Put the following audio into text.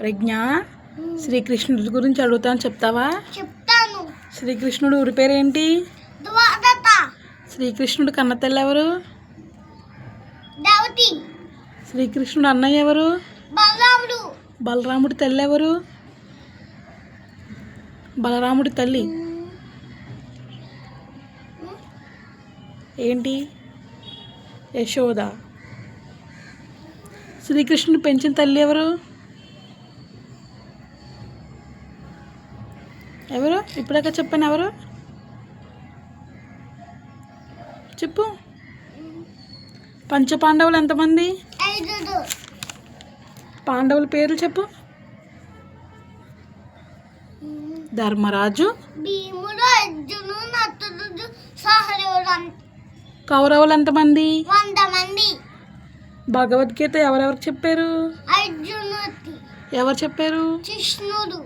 ప్రజ్ఞ శ్రీకృష్ణుడి గురించి అడుగుతాను చెప్తావా? చెప్తాను. శ్రీకృష్ణుడు ఊరి పేరేంటి? ద్వారత శ్రీకృష్ణుడు కన్నతల్లి ఎవరు? దేవతి శ్రీకృష్ణుడు అన్నయ్య ఎవరు? బలరాముడు. బలరాముడి తల్లి ఎవరు? బలరాముడి తల్లి. ఏంటి? యశోద. శ్రీకృష్ణుడు పెంచిన తల్లి ఎవరు? ఎవరు? ఇప్పుడాక చెప్పాను ఎవరు? చెప్పు. పంచపాండవులు ఎంతమంది? పాండవుల పేర్లు చెప్పు. ధర్మరాజు. కౌరవులు ఎంతమంది? వంద మంది భగవద్గీత ఎవరెవరికి చెప్పారు? ఎవరు చెప్పారు? కృష్ణుడు.